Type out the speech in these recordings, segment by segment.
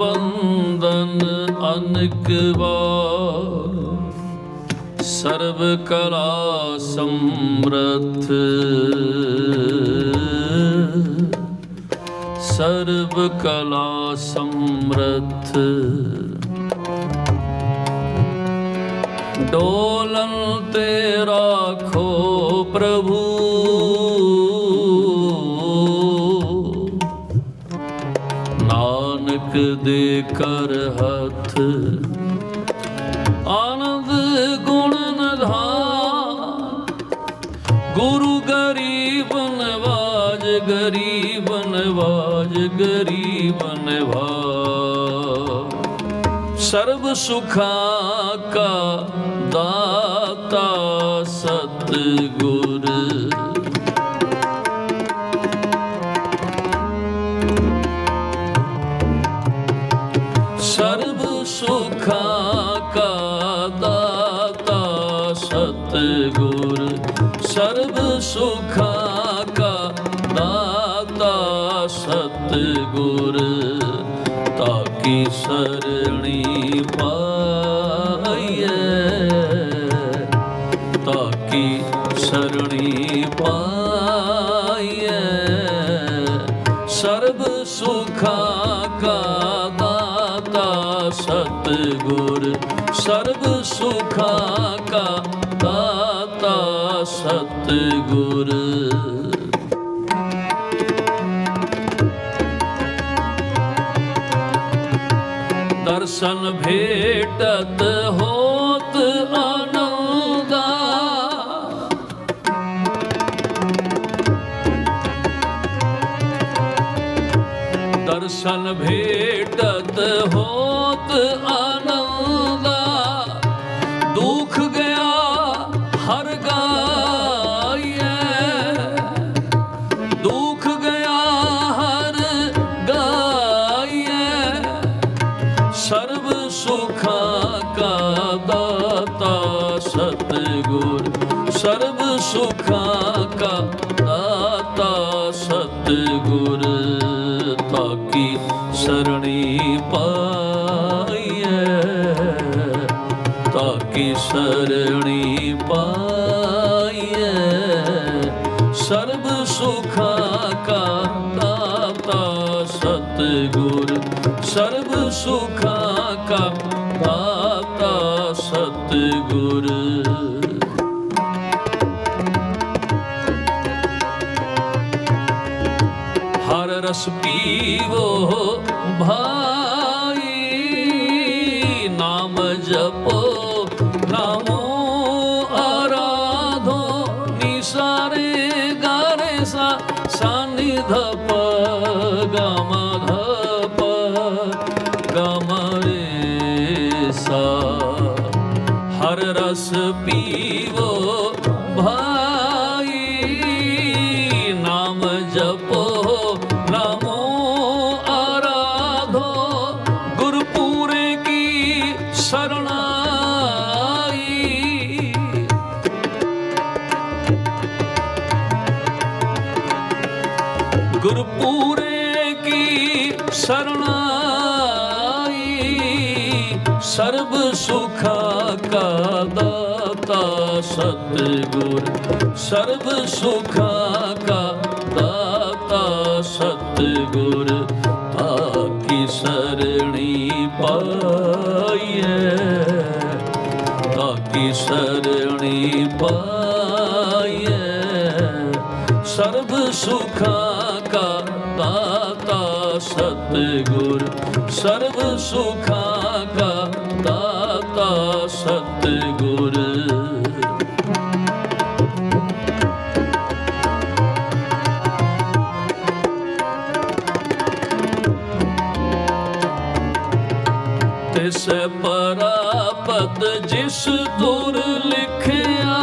ਬੰਦਨ ਅਨਕ ਵਾਰ। ਸਰਬ ਕਲਾ ਸਮਰਥ। ਸਰਬ ਕਲਾ ਸਮਰਥ। ਡੋਲਨ ਤੇ ਰਾਖੋ ਪ੍ਰਭੂ। ਦੇ ਕਰ ਹੱਥ। ਆਨੰਦ ਗੁਣ ਨਿਧਾਨ, ਗੁਰੂ ਗਰੀਬ ਨਵਾਜ ਗਰੀਬ ਨਵਾਜ ਗਰੀਬ ਨਵਾਜ। ਸਰਬ ਸੁਖਾਂ ਕਾ ਦਾਤਾ ਸਤਿਗੁਰ। ਸਰਬ ਸੁਖਾ ਕਾ ਦਾਤਾ ਸਤਿਗੁਰ, ਤਾਕੀ ਸਰਣੀ ਪਾਈਐ। ਤਾਕੀ ਸਰਣੀ ਪਾਈਐ। ਸਰਬ ਸੁਖਾ ਕਾ ਦਾਤਾ ਸਤਿਗੁਰ, ਸਰਬ ਸੁਖਾ ਕਾ ਦਾਤਾ ਸਤਿਗੁਰ। ਦਰਸ਼ਨ ਭੇਟਤ ਹੋਤ ਆਨੰਦਾ ਦਰਸ਼ਨ ਭੇਟਤ ਹੋਤ ਤਾਕੀ ਸਰਣੀ ਪਾਈਐ। ਤਾਕੀ ਸਰਣੀ ਪਾਈਐ। ਸਰਬ ਸੁਖਾਂ ਕਾ ਦਾਤਾ ਸਤਿਗੁਰ। ਸਰਬ ਸੁਖਾਂ ਕਾ ਦਾਤਾ ਸਤਿਗੁਰ। ਰਸ ਪੀਵੋ ਭਾਈ। ਨਾਮ ਜਪੋ, ਨਾਮੋ ਆਰਾਧੋ, ਨਿਸਾਰੇ ਗਾਰੇ ਸਾ ਸਾਨੀ ਧਪ ਗਮ ਧਪ ਗਮ ਰੇ ਸਾ। ਹਰ ਰਸ ਪੀ ਗੁਰਪੂਰੇ ਕੀ ਸਰਣਾਈ ਸਰਬ ਸੁਖਾ ਕਾ ਦਾਤਾ ਸਤਿਗੁਰ। ਸਰਬ ਸੁਖਾ ਕਾ ਦਾਤਾ ਸਤਿਗੁਰ। ਆਕੀ ਸਰਣੀ ਪਾਈਐ। ਤਾਕੀ ਸਰਣੀ ਪਾਈਐ। ਸਰਬ ਸੁਖਾ ਸਤਿਗੁਰ, ਸਰਬ ਸੁਖਾਂ ਕਾ ਦਾਤਾ ਸਤਿਗੁਰ। ਤਿਸ ਪਰਾਪਤ ਜਿਸ ਦੁਰ ਲਿਖਿਆ,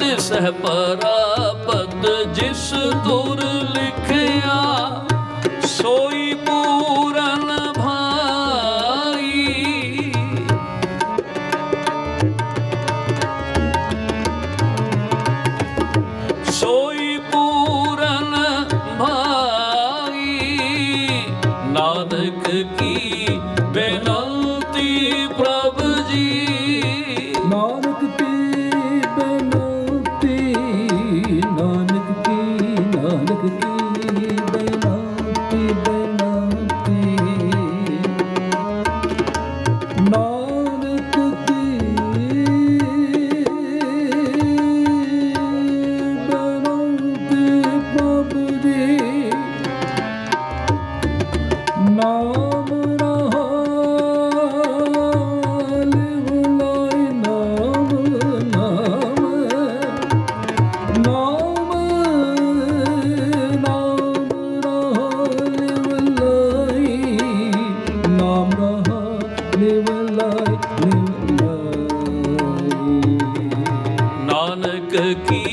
ਤਿਸ ਪਰਾਪਤ ਜਿਸ ਦੁਰ ਲਿਖਿਆ, ਸੋਈ on की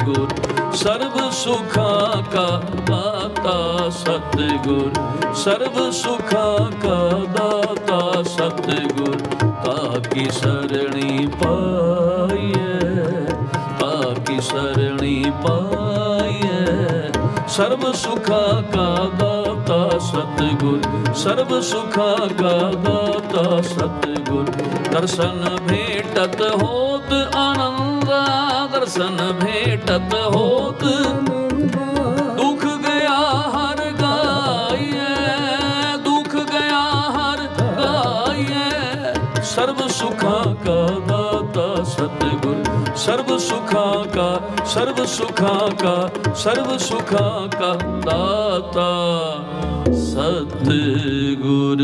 ਸਤਿਗੁਰ, ਸਰਬ ਸੁਖਾਂ ਕਾ ਦਾਤਾ ਸਤਿਗੁਰ, ਸਰਬ ਸੁਖਾਂ ਕਾ ਦਾਤਾ ਸਤਿਗੁਰ ਤਾ ਕੀ ਸਰਣੀ ਪਾਈਐ ਤਾ ਸਰਣੀ ਪਾਈਐ। ਸਰਬ ਸੁਖਾਂ ਕਾ ਦਾਤਾ ਸਤਿਗੁਰ, ਸਰਬ ਸੁਖਾਂ ਕਾ ਦਾਤਾ ਸਤਿਗੁਰ, ਦਰਸ਼ਨ ਭੇਟਤ ਹੋਤ ਆਨੰਦਾ ਦਰਸ਼ਨ ਭੇਟਤ ਹੋਤ। ਦੁਖ ਗਿਆ ਹਰ ਗਾਈਐ, ਦੁਖ ਗਿਆ ਹਰ ਗਾਈਐ। ਸਰਬ ਸੁਖਾਂ ਕਾ ਦਾਤਾ ਸਤਿਗੁਰ, ਸਰਬ ਸੁਖਾਂ ਕਾ, ਸਰਬ ਸੁਖਾਂ ਕਾ, ਸਰਬ ਸੁਖਾਂ ਕਾ ਦਾਤਾ ਸਤਿਗੁਰ।